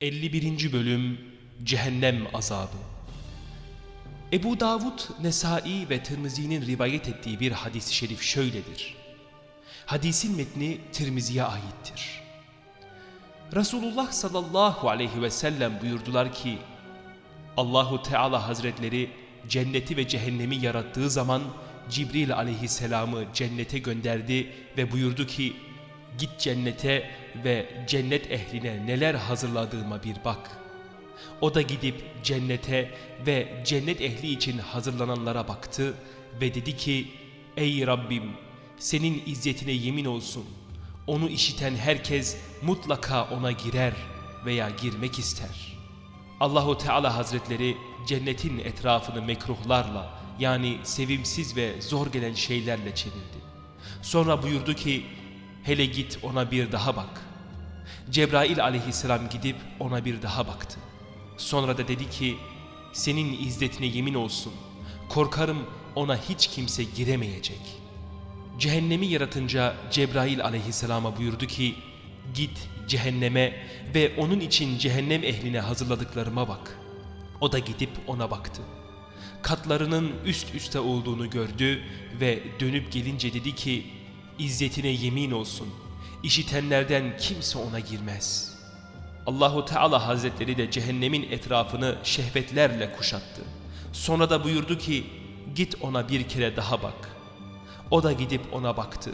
51. Bölüm Cehennem Azabı Ebu Davud, Nesai ve Tirmizi'nin rivayet ettiği bir hadis-i şerif şöyledir. Hadisin metni Tirmizi'ye aittir. Resulullah sallallahu aleyhi ve sellem buyurdular ki, Allahu Teala Hazretleri cenneti ve cehennemi yarattığı zaman Cibril aleyhisselamı cennete gönderdi ve buyurdu ki, Git cennete ve cennet ehline neler hazırladığıma bir bak. O da gidip cennete ve cennet ehli için hazırlananlara baktı ve dedi ki Ey Rabbim senin izzetine yemin olsun. Onu işiten herkes mutlaka ona girer veya girmek ister. Allahu Teala Hazretleri cennetin etrafını mekruhlarla yani sevimsiz ve zor gelen şeylerle çevirdi. Sonra buyurdu ki Hele git ona bir daha bak. Cebrail aleyhisselam gidip ona bir daha baktı. Sonra da dedi ki, senin izzetine yemin olsun, korkarım ona hiç kimse giremeyecek. Cehennemi yaratınca Cebrail aleyhisselama buyurdu ki, git cehenneme ve onun için cehennem ehline hazırladıklarıma bak. O da gidip ona baktı. Katlarının üst üste olduğunu gördü ve dönüp gelince dedi ki, İzzetine yemin olsun. İşitenlerden kimse ona girmez. Allahu Teala Hazretleri de cehennemin etrafını şehvetlerle kuşattı. Sonra da buyurdu ki git ona bir kere daha bak. O da gidip ona baktı.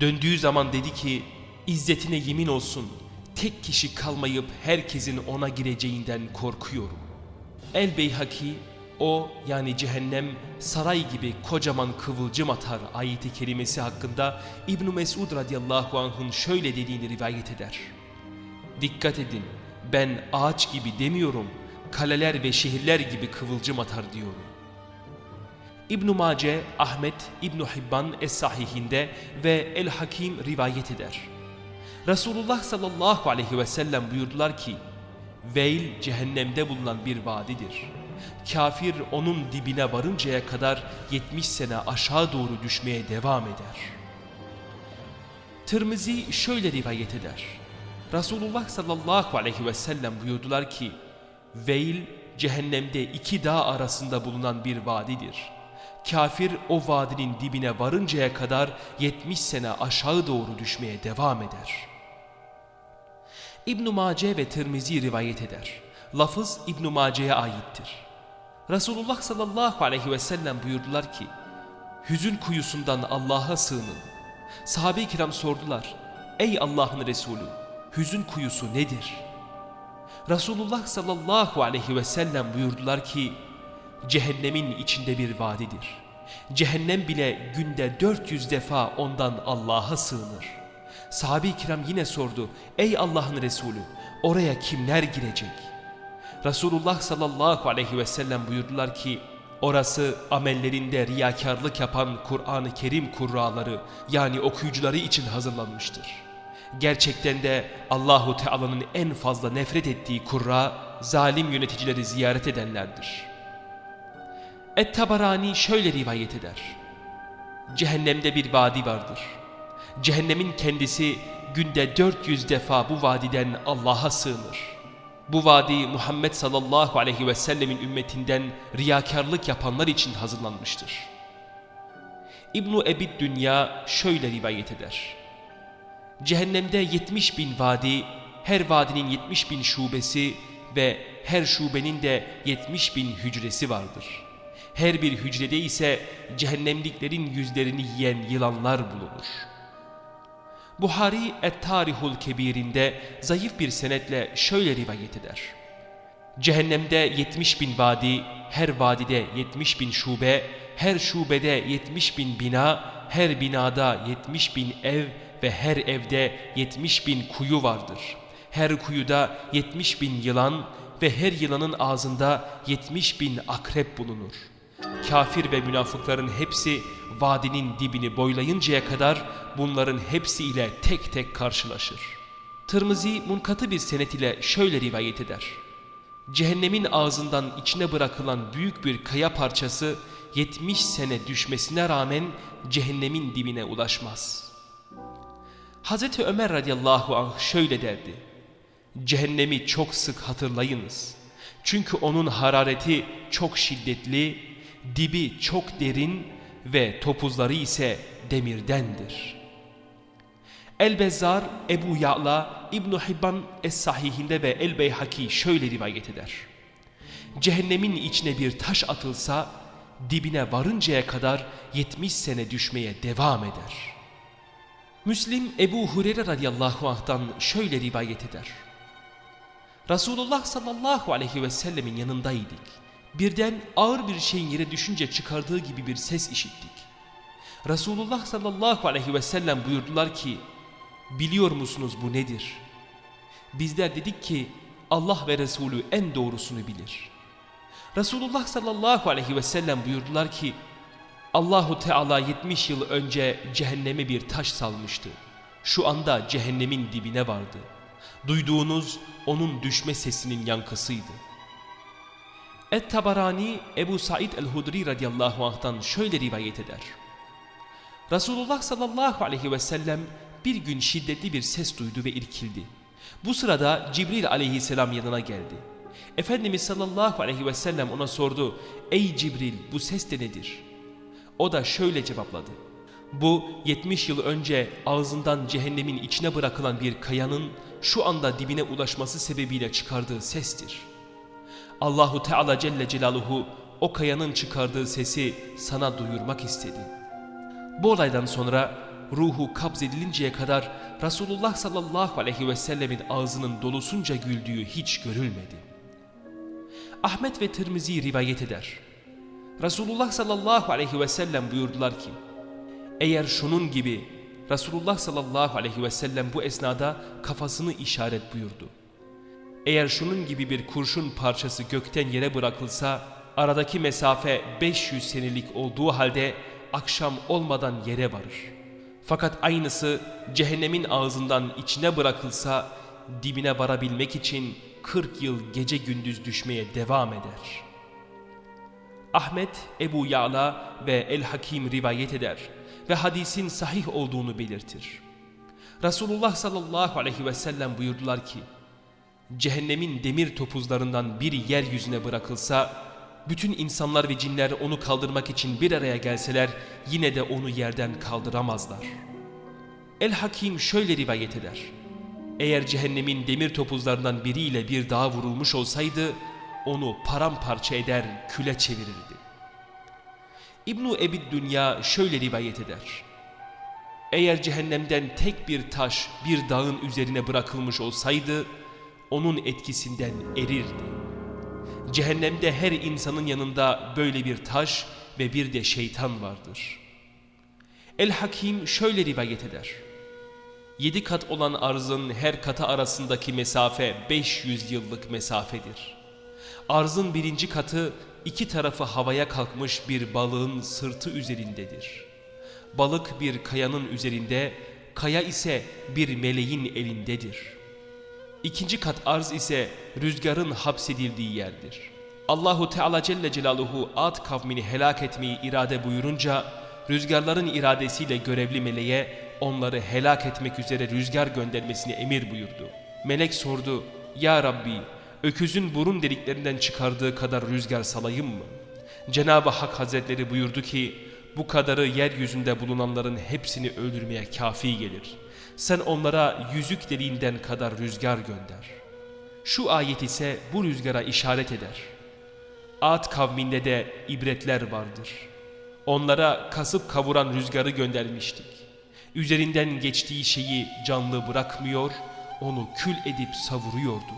Döndüğü zaman dedi ki İzzetine yemin olsun tek kişi kalmayıp herkesin ona gireceğinden korkuyorum. El Beyhaki o yani cehennem saray gibi kocaman kıvılcım atar ayeti kerimesi hakkında İbn Mesud radıyallahu anh'ın şöyle dediğini rivayet eder. Dikkat edin ben ağaç gibi demiyorum kaleler ve şehirler gibi kıvılcım atar diyorum. İbn Mace, Ahmet, İbn Hibban Es-Sahihinde ve El Hakim rivayet eder. Resulullah sallallahu aleyhi ve sellem buyurdular ki Veil cehennemde bulunan bir vadidir. Kafir onun dibine varıncaya kadar 70 sene aşağı doğru düşmeye devam eder. Tirmizi şöyle rivayet eder. Resulullah sallallahu aleyhi ve sellem buyurdular ki, Veil cehennemde iki dağ arasında bulunan bir vadidir. Kafir o vadinin dibine varıncaya kadar 70 sene aşağı doğru düşmeye devam eder.'' İbn Mace ve Tirmizi rivayet eder. Lafız İbn Mace'ye aittir. Resulullah sallallahu aleyhi ve sellem buyurdular ki: Hüzün kuyusundan Allah'a sığının. Sahabe-i kiram sordular: Ey Allah'ın Resulü, hüzün kuyusu nedir? Resulullah sallallahu aleyhi ve sellem buyurdular ki: Cehennemin içinde bir vadidir. Cehennem bile günde 400 defa ondan Allah'a sığınır. Sahabe-i kiram yine sordu. Ey Allah'ın Resulü oraya kimler girecek? Resulullah sallallahu aleyhi ve sellem buyurdular ki orası amellerinde riyakarlık yapan Kur'an-ı Kerim kurraları yani okuyucuları için hazırlanmıştır. Gerçekten de Allahu Teala'nın en fazla nefret ettiği kurra zalim yöneticileri ziyaret edenlerdir. Et-Tabarani şöyle rivayet eder. Cehennemde bir vadi vardır. Cehennemin kendisi günde 400 defa bu vadiden Allah'a sığınır. Bu vadi Muhammed sallallahu aleyhi ve sellemin ümmetinden riyakarlık yapanlar için hazırlanmıştır. İbn-i Ebid Dünya şöyle rivayet eder. Cehennemde 70 bin vadi, her vadinin 70 bin şubesi ve her şubenin de 70 bin hücresi vardır. Her bir hücrede ise cehennemliklerin yüzlerini yiyen yılanlar bulunur.'' Buhari Et-Tarihul Kebir'inde zayıf bir senetle şöyle rivayet eder. Cehennemde 70 bin vadi, her vadide 70 bin şube, her şubede 70 bin bina, her binada 70 bin ev ve her evde 70 bin kuyu vardır. Her kuyuda 70 bin yılan ve her yılanın ağzında 70 bin akrep bulunur.'' Kafir ve münafıkların hepsi vadinin dibini boylayıncaya kadar bunların hepsiyle tek tek karşılaşır. Tırmızı munkatı bir senet ile şöyle rivayet eder. Cehennemin ağzından içine bırakılan büyük bir kaya parçası 70 sene düşmesine rağmen cehennemin dibine ulaşmaz. Hazreti Ömer radıyallahu anh şöyle derdi. Cehennemi çok sık hatırlayınız. Çünkü onun harareti çok şiddetli, dibi çok derin ve topuzları ise demirdendir. El-Bezzar, Ebu Ya'la, İbn Hibban Es-Sahihinde ve El-Beyhaki şöyle rivayet eder. Cehennemin içine bir taş atılsa, dibine varıncaya kadar 70 sene düşmeye devam eder. Müslim Ebu Hureyre radıyallahu anh'tan şöyle rivayet eder. Resulullah sallallahu aleyhi ve sellemin yanındaydık. Birden ağır bir şeyin yere düşünce çıkardığı gibi bir ses işittik. Resulullah sallallahu aleyhi ve sellem buyurdular ki, biliyor musunuz bu nedir? Bizler dedik ki, Allah ve Resulü en doğrusunu bilir. Resulullah sallallahu aleyhi ve sellem buyurdular ki, Allahu Teala 70 yıl önce cehenneme bir taş salmıştı. Şu anda cehennemin dibine vardı. Duyduğunuz onun düşme sesinin yankısıydı. Et-Tabarani Ebu Said el-Hudri radıyallahu anh'tan şöyle rivayet eder. Resulullah sallallahu aleyhi ve sellem bir gün şiddetli bir ses duydu ve irkildi. Bu sırada Cibril aleyhisselam yanına geldi. Efendimiz sallallahu aleyhi ve sellem ona sordu. Ey Cibril bu ses de nedir? O da şöyle cevapladı. Bu 70 yıl önce ağzından cehennemin içine bırakılan bir kayanın şu anda dibine ulaşması sebebiyle çıkardığı sestir. Allahu Teala Celle Celaluhu o kayanın çıkardığı sesi sana duyurmak istedi. Bu olaydan sonra ruhu kabz edilinceye kadar Resulullah sallallahu aleyhi ve sellemin ağzının dolusunca güldüğü hiç görülmedi. Ahmet ve Tirmizi rivayet eder. Resulullah sallallahu aleyhi ve sellem buyurdular ki, eğer şunun gibi Resulullah sallallahu aleyhi ve sellem bu esnada kafasını işaret buyurdu. Eğer şunun gibi bir kurşun parçası gökten yere bırakılsa aradaki mesafe 500 senelik olduğu halde akşam olmadan yere varır. Fakat aynısı cehennemin ağzından içine bırakılsa dibine varabilmek için 40 yıl gece gündüz düşmeye devam eder. Ahmet, Ebu Ya'la ve El-Hakim rivayet eder ve hadisin sahih olduğunu belirtir. Resulullah sallallahu aleyhi ve sellem buyurdular ki, cehennemin demir topuzlarından bir yeryüzüne bırakılsa, bütün insanlar ve cinler onu kaldırmak için bir araya gelseler yine de onu yerden kaldıramazlar. El-Hakim şöyle rivayet eder. Eğer cehennemin demir topuzlarından biriyle bir dağa vurulmuş olsaydı, onu paramparça eder, küle çevirirdi. İbnu Ebid Dünya şöyle rivayet eder. Eğer cehennemden tek bir taş bir dağın üzerine bırakılmış olsaydı, onun etkisinden erirdi. Cehennemde her insanın yanında böyle bir taş ve bir de şeytan vardır. El-Hakim şöyle rivayet eder. Yedi kat olan arzın her kata arasındaki mesafe 500 yıllık mesafedir. Arzın birinci katı iki tarafı havaya kalkmış bir balığın sırtı üzerindedir. Balık bir kayanın üzerinde, kaya ise bir meleğin elindedir. İkinci kat arz ise rüzgarın hapsedildiği yerdir. Allahu Teala Celle Celaluhu Ad kavmini helak etmeyi irade buyurunca rüzgarların iradesiyle görevli meleğe onları helak etmek üzere rüzgar göndermesini emir buyurdu. Melek sordu, Ya Rabbi öküzün burun deliklerinden çıkardığı kadar rüzgar salayım mı? Cenab-ı Hak Hazretleri buyurdu ki, bu kadarı yeryüzünde bulunanların hepsini öldürmeye kafi gelir. Sen onlara yüzük deliğinden kadar rüzgar gönder. Şu ayet ise bu rüzgara işaret eder. Ad kavminde de ibretler vardır. Onlara kasıp kavuran rüzgarı göndermiştik. Üzerinden geçtiği şeyi canlı bırakmıyor, onu kül edip savuruyordu.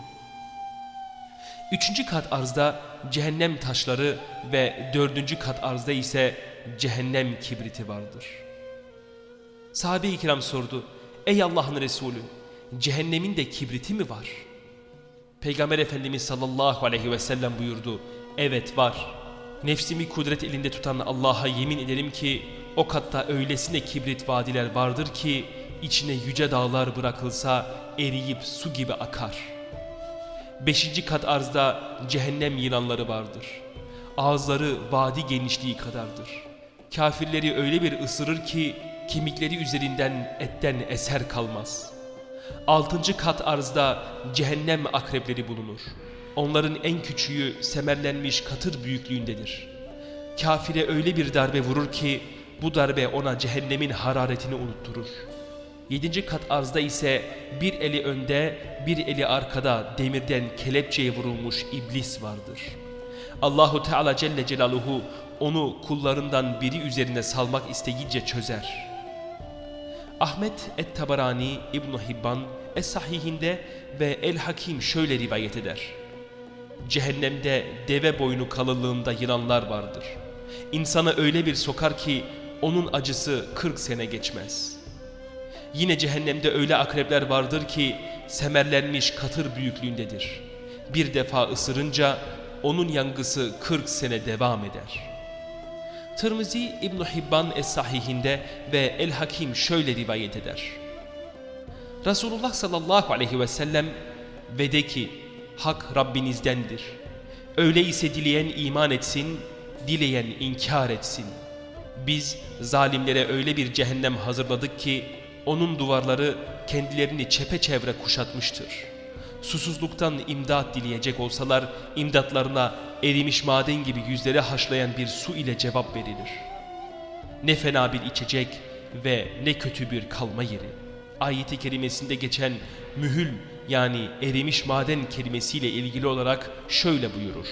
Üçüncü kat arzda cehennem taşları ve dördüncü kat arzda ise cehennem kibriti vardır. Sahabe-i kiram sordu. Ey Allah'ın Resulü cehennemin de kibriti mi var? Peygamber Efendimiz sallallahu aleyhi ve sellem buyurdu. Evet var. Nefsimi kudret elinde tutan Allah'a yemin ederim ki o katta öylesine kibrit vadiler vardır ki içine yüce dağlar bırakılsa eriyip su gibi akar. Beşinci kat arzda cehennem yılanları vardır. Ağızları vadi genişliği kadardır. Kafirleri öyle bir ısırır ki kemikleri üzerinden etten eser kalmaz. Altıncı kat arzda cehennem akrepleri bulunur. Onların en küçüğü semerlenmiş katır büyüklüğündedir. Kafire öyle bir darbe vurur ki bu darbe ona cehennemin hararetini unutturur. Yedinci kat arzda ise bir eli önde bir eli arkada demirden kelepçeye vurulmuş iblis vardır. Allahu Teala Celle Celaluhu onu kullarından biri üzerine salmak isteyince çözer. Ahmet et-Tabarani, İbn Hibban, Es-Sahihinde ve El-Hakim şöyle rivayet eder. Cehennemde deve boynu kalınlığında yılanlar vardır. İnsana öyle bir sokar ki onun acısı 40 sene geçmez. Yine cehennemde öyle akrepler vardır ki semerlenmiş katır büyüklüğündedir. Bir defa ısırınca onun yangısı 40 sene devam eder.'' Tirmizi İbn Hibban Es-Sahihinde ve El-Hakim şöyle rivayet eder. Resulullah sallallahu aleyhi ve sellem ve de ki hak Rabbinizdendir. Öyleyse dileyen iman etsin, dileyen inkar etsin. Biz zalimlere öyle bir cehennem hazırladık ki onun duvarları kendilerini çepeçevre kuşatmıştır.'' Susuzluktan imdat dileyecek olsalar imdatlarına erimiş maden gibi yüzleri haşlayan bir su ile cevap verilir. Ne fena bir içecek ve ne kötü bir kalma yeri. Ayet-i kerimesinde geçen mühül yani erimiş maden kelimesiyle ilgili olarak şöyle buyurur.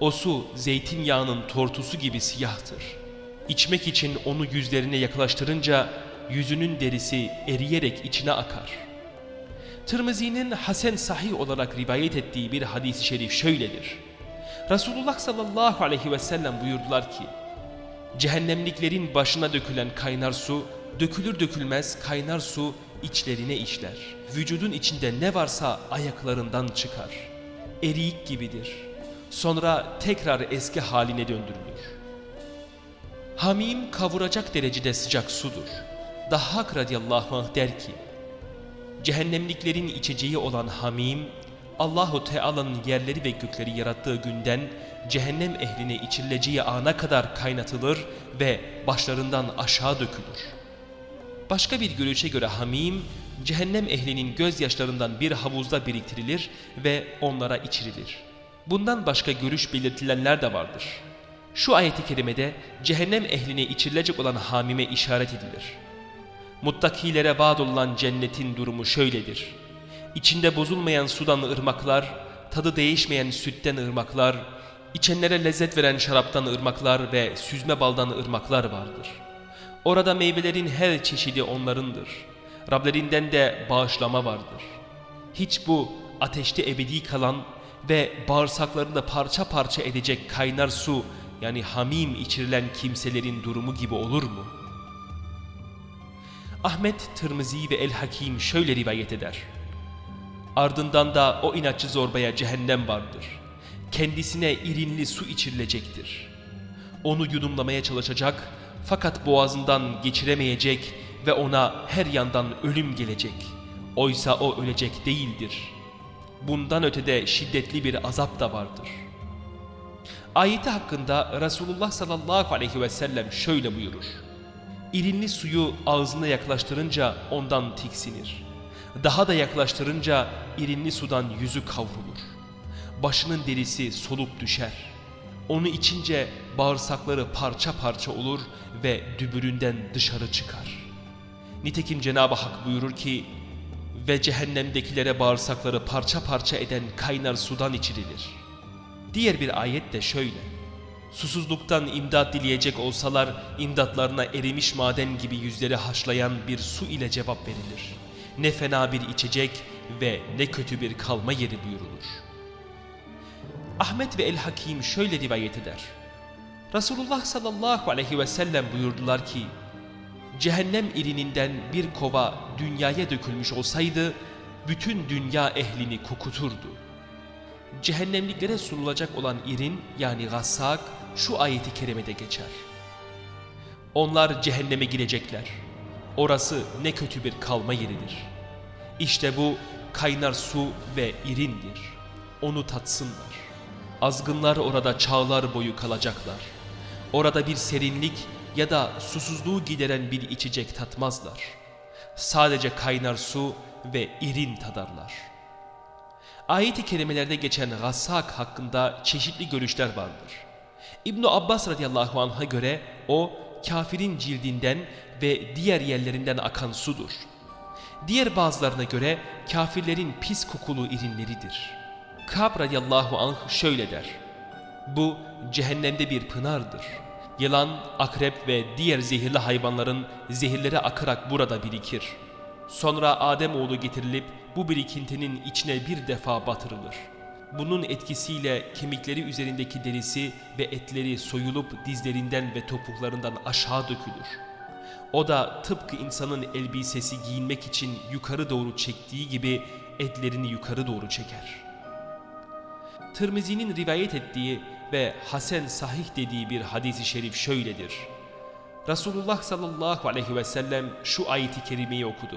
O su zeytinyağının tortusu gibi siyahtır. İçmek için onu yüzlerine yaklaştırınca yüzünün derisi eriyerek içine akar.'' Tirmizi'nin Hasen Sahih olarak rivayet ettiği bir hadis-i şerif şöyledir. Resulullah sallallahu aleyhi ve sellem buyurdular ki, Cehennemliklerin başına dökülen kaynar su, dökülür dökülmez kaynar su içlerine işler. Vücudun içinde ne varsa ayaklarından çıkar. Eriyik gibidir. Sonra tekrar eski haline döndürülür. Hamim kavuracak derecede sıcak sudur. Dahhak radiyallahu anh der ki, cehennemliklerin içeceği olan hamim, Allahu Teala'nın yerleri ve gökleri yarattığı günden cehennem ehline içirileceği ana kadar kaynatılır ve başlarından aşağı dökülür. Başka bir görüşe göre hamim, cehennem ehlinin gözyaşlarından bir havuzda biriktirilir ve onlara içirilir. Bundan başka görüş belirtilenler de vardır. Şu ayeti kerimede cehennem ehline içirilecek olan hamime işaret edilir. Muttakilere vaad olunan cennetin durumu şöyledir. İçinde bozulmayan sudan ırmaklar, tadı değişmeyen sütten ırmaklar, içenlere lezzet veren şaraptan ırmaklar ve süzme baldan ırmaklar vardır. Orada meyvelerin her çeşidi onlarındır. Rablerinden de bağışlama vardır. Hiç bu ateşte ebedi kalan ve bağırsaklarını da parça parça edecek kaynar su yani hamim içirilen kimselerin durumu gibi olur mu?'' Ahmet, Tirmizi ve El-Hakim şöyle rivayet eder. Ardından da o inatçı zorbaya cehennem vardır. Kendisine irinli su içirilecektir. Onu yudumlamaya çalışacak fakat boğazından geçiremeyecek ve ona her yandan ölüm gelecek. Oysa o ölecek değildir. Bundan ötede şiddetli bir azap da vardır. Ayeti hakkında Resulullah sallallahu aleyhi ve sellem şöyle buyurur irinli suyu ağzına yaklaştırınca ondan tiksinir. Daha da yaklaştırınca irinli sudan yüzü kavrulur. Başının derisi solup düşer. Onu içince bağırsakları parça parça olur ve dübüründen dışarı çıkar. Nitekim Cenab-ı Hak buyurur ki, ve cehennemdekilere bağırsakları parça parça eden kaynar sudan içirilir. Diğer bir ayet de şöyle susuzluktan imdat dileyecek olsalar imdatlarına erimiş maden gibi yüzleri haşlayan bir su ile cevap verilir. Ne fena bir içecek ve ne kötü bir kalma yeri buyurulur. Ahmet ve El-Hakim şöyle rivayet eder. Resulullah sallallahu aleyhi ve sellem buyurdular ki, cehennem irininden bir kova dünyaya dökülmüş olsaydı, bütün dünya ehlini kokuturdu. Cehennemliklere sunulacak olan irin yani gassak şu ayeti kerimede geçer. Onlar cehenneme girecekler. Orası ne kötü bir kalma yeridir. İşte bu kaynar su ve irindir. Onu tatsınlar. Azgınlar orada çağlar boyu kalacaklar. Orada bir serinlik ya da susuzluğu gideren bir içecek tatmazlar. Sadece kaynar su ve irin tadarlar. Ayet-i kerimelerde geçen gassak hakkında çeşitli görüşler vardır. İbn Abbas radıyallahu anh'a göre o kafirin cildinden ve diğer yerlerinden akan sudur. Diğer bazılarına göre kafirlerin pis kokulu irinleridir. Kab radıyallahu anh şöyle der. Bu cehennemde bir pınardır. Yılan, akrep ve diğer zehirli hayvanların zehirleri akarak burada birikir. Sonra Ademoğlu getirilip bu birikintinin içine bir defa batırılır. Bunun etkisiyle kemikleri üzerindeki derisi ve etleri soyulup dizlerinden ve topuklarından aşağı dökülür. O da tıpkı insanın elbisesi giyinmek için yukarı doğru çektiği gibi etlerini yukarı doğru çeker. Tirmizi'nin rivayet ettiği ve Hasan sahih dediği bir hadisi şerif şöyledir. Resulullah sallallahu aleyhi ve sellem şu ayeti kerimeyi okudu.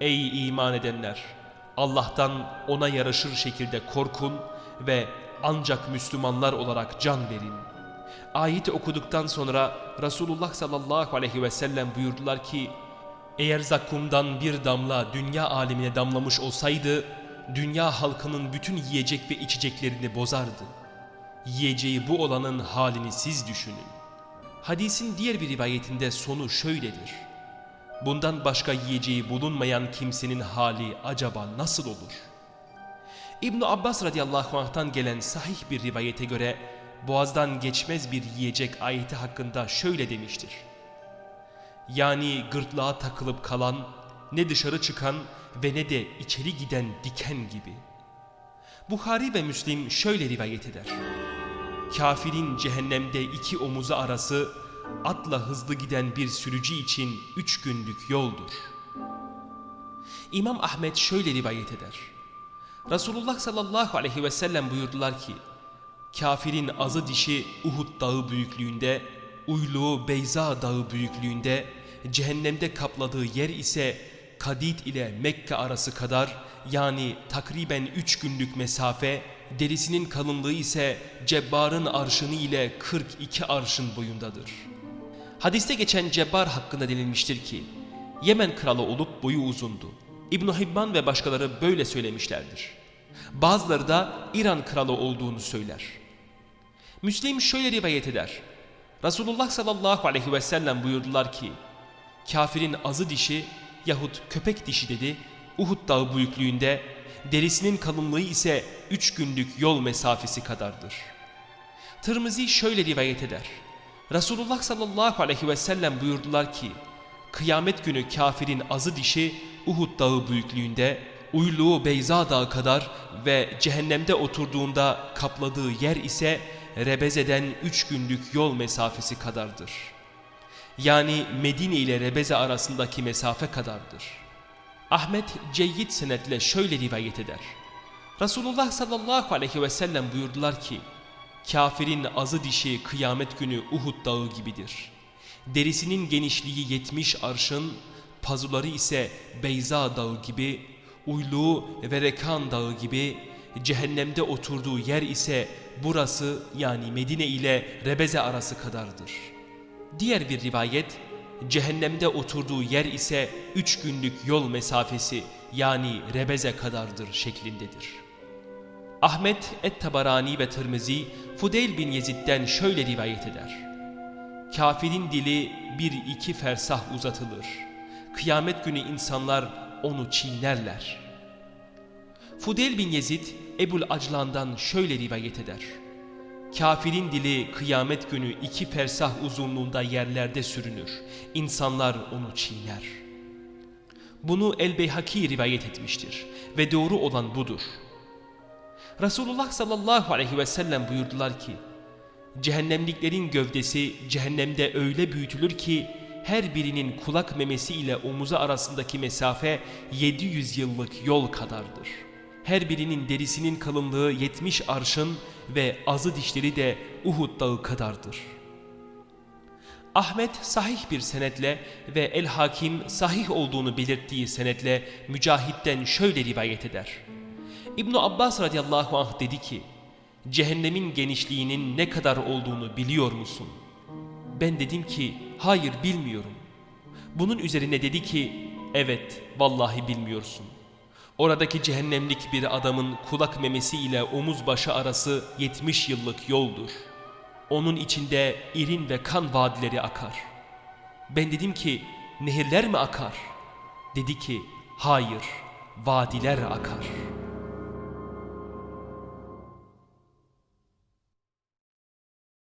Ey iman edenler! Allah'tan ona yaraşır şekilde korkun ve ancak Müslümanlar olarak can verin. Ayeti okuduktan sonra Resulullah sallallahu aleyhi ve sellem buyurdular ki eğer zakkumdan bir damla dünya alemine damlamış olsaydı dünya halkının bütün yiyecek ve içeceklerini bozardı. Yiyeceği bu olanın halini siz düşünün. Hadisin diğer bir rivayetinde sonu şöyledir. Bundan başka yiyeceği bulunmayan kimsenin hali acaba nasıl olur? ibn Abbas radıyallahu anh'tan gelen sahih bir rivayete göre boğazdan geçmez bir yiyecek ayeti hakkında şöyle demiştir. Yani gırtlağa takılıp kalan, ne dışarı çıkan ve ne de içeri giden diken gibi. Buhari ve Müslim şöyle rivayet eder. Kafirin cehennemde iki omuzu arası atla hızlı giden bir sürücü için üç günlük yoldur. İmam Ahmet şöyle rivayet eder. Resulullah sallallahu aleyhi ve sellem buyurdular ki, Kafirin azı dişi Uhud dağı büyüklüğünde, uyluğu Beyza dağı büyüklüğünde, cehennemde kapladığı yer ise Kadid ile Mekke arası kadar yani takriben üç günlük mesafe, derisinin kalınlığı ise Cebbar'ın arşını ile 42 arşın boyundadır. Hadiste geçen Cebbar hakkında denilmiştir ki, Yemen kralı olup boyu uzundu. ibn Hibban ve başkaları böyle söylemişlerdir. Bazıları da İran kralı olduğunu söyler. Müslim şöyle rivayet eder. Resulullah sallallahu aleyhi ve sellem buyurdular ki, kafirin azı dişi yahut köpek dişi dedi, Uhud dağı büyüklüğünde, derisinin kalınlığı ise üç günlük yol mesafesi kadardır. Tirmizi şöyle rivayet eder. Resulullah sallallahu aleyhi ve sellem buyurdular ki, kıyamet günü kafirin azı dişi Uhud dağı büyüklüğünde, uyluğu Beyza dağı kadar ve cehennemde oturduğunda kapladığı yer ise Rebeze'den üç günlük yol mesafesi kadardır. Yani Medine ile Rebeze arasındaki mesafe kadardır. Ahmet ceyyid senetle şöyle rivayet eder. Resulullah sallallahu aleyhi ve sellem buyurdular ki, Kafirin azı dişi kıyamet günü Uhud dağı gibidir. Derisinin genişliği yetmiş arşın, pazuları ise Beyza dağı gibi, uyluğu ve Rekan dağı gibi, cehennemde oturduğu yer ise burası yani Medine ile Rebeze arası kadardır. Diğer bir rivayet, cehennemde oturduğu yer ise üç günlük yol mesafesi yani Rebeze kadardır şeklindedir. Ahmet Et-Tabarani ve Tirmizi Fudeyl bin Yezid'den şöyle rivayet eder. Kafirin dili bir iki fersah uzatılır. Kıyamet günü insanlar onu çiğnerler. Fudeyl bin Yezid Ebul Aclan'dan şöyle rivayet eder. Kafirin dili kıyamet günü iki fersah uzunluğunda yerlerde sürünür. İnsanlar onu çiğner. Bunu El-Beyhaki rivayet etmiştir ve doğru olan budur. Resulullah sallallahu aleyhi ve sellem buyurdular ki, Cehennemliklerin gövdesi cehennemde öyle büyütülür ki her birinin kulak memesi ile omuzu arasındaki mesafe 700 yıllık yol kadardır. Her birinin derisinin kalınlığı 70 arşın ve azı dişleri de Uhud dağı kadardır. Ahmet sahih bir senetle ve El Hakim sahih olduğunu belirttiği senetle Mücahit'ten şöyle rivayet eder. İbn Abbas radıyallahu anh dedi ki, cehennemin genişliğinin ne kadar olduğunu biliyor musun? Ben dedim ki, hayır bilmiyorum. Bunun üzerine dedi ki, evet vallahi bilmiyorsun. Oradaki cehennemlik bir adamın kulak memesi ile omuz başı arası 70 yıllık yoldur. Onun içinde irin ve kan vadileri akar. Ben dedim ki nehirler mi akar? Dedi ki hayır vadiler akar.''